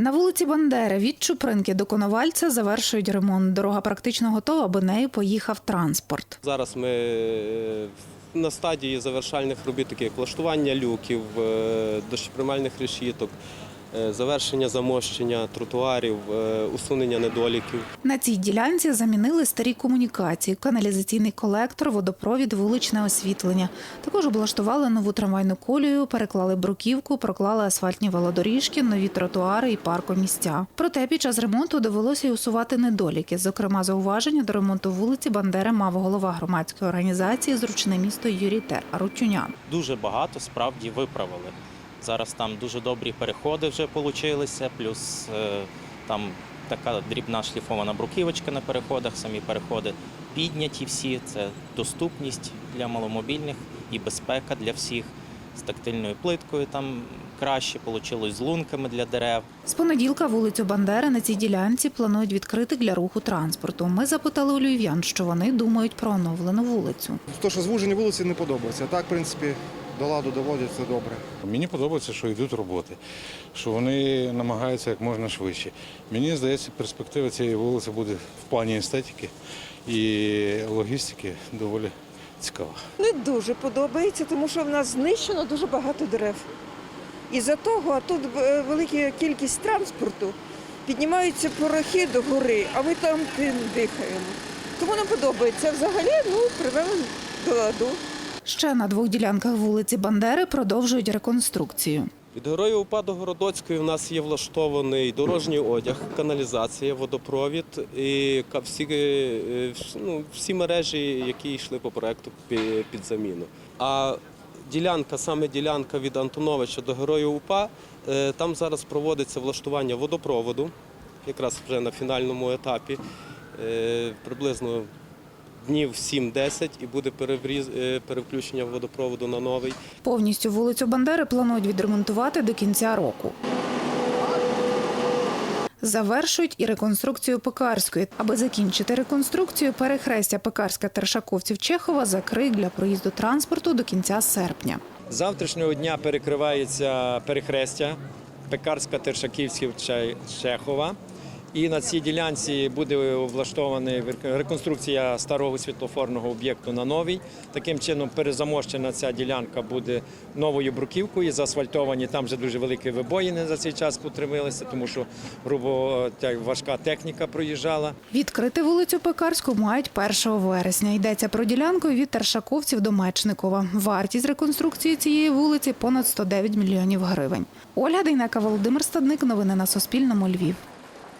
На вулиці Бандери від Чупринки до Коновальця завершують ремонт. Дорога практично готова, аби нею поїхав транспорт. Зараз ми е, на стадії завершальних робіт, таких влаштування люків, е, дощоприймальних решіток, завершення замощення тротуарів, е, усунення недоліків. На цій ділянці замінили старі комунікації, каналізаційний колектор, водопровід, вуличне освітлення. Також облаштували нову трамвайну колію, переклали бруківку, проклали асфальтні велодоріжки, нові тротуари і паркомісця. Проте під час ремонту довелося й усувати недоліки. Зокрема, зауваження до ремонту вулиці Бандери мав голова громадської організації Зручне місто Юрій Тер Арутюнян. дуже багато справді виправили. Зараз там дуже добрі переходи вже получилися, плюс е, там така дрібна шліфована бруківочка на переходах, самі переходи підняті всі. Це доступність для маломобільних і безпека для всіх. З тактильною плиткою там краще вийшло, з лунками для дерев. З понеділка вулицю Бандери на цій ділянці планують відкрити для руху транспорту. Ми запитали у львів'ян, що вони думають про оновлену вулицю. То, що звужені вулиці не подобається. Так, в принципі, до ладу доводять це добре. Мені подобається, що йдуть роботи, що вони намагаються як можна швидше. Мені здається, перспектива цієї вулиці буде в плані естетики і логістики доволі цікава. Не дуже подобається, тому що в нас знищено дуже багато дерев. І за того, а тут е, велика кількість транспорту, піднімаються порохи до гори, а ми там дихаємо. Тому нам подобається. Взагалі, ну, привели до ладу. Ще на двох ділянках вулиці Бандери продовжують реконструкцію. Від Героїв УПА до Городоцької у нас є влаштований дорожній одяг, каналізація, водопровід і всі, е, ну, всі мережі, які йшли по проекту під заміну. А ділянка, саме ділянка від Антоновича до Героїв УПА, е, там зараз проводиться влаштування водопроводу, якраз вже на фінальному етапі. Е, Приблизно днів 7-10 і буде е, водопроводу на новий. Повністю вулицю Бандери планують відремонтувати до кінця року. Завершують і реконструкцію Пекарської. Аби закінчити реконструкцію, перехрестя Пекарська Тершаковців Чехова закриють для проїзду транспорту до кінця серпня. Завтрашнього дня перекривається перехрестя Пекарська Тершаківськів Чай- Чехова. І на цій ділянці буде влаштована реконструкція старого світлофорного об'єкту на новий. Таким чином перезамощена ця ділянка буде новою бруківкою, заасфальтовані. Там вже дуже великі вибоїни за цей час потримилися, тому що грубо важка техніка проїжджала. Відкрити вулицю Пекарську мають 1 вересня. Йдеться про ділянку від Тершаковців до Мечникова. Вартість реконструкції цієї вулиці понад 109 мільйонів гривень. Ольга Дейнека, Володимир Стадник. Новини на Суспільному. Львів.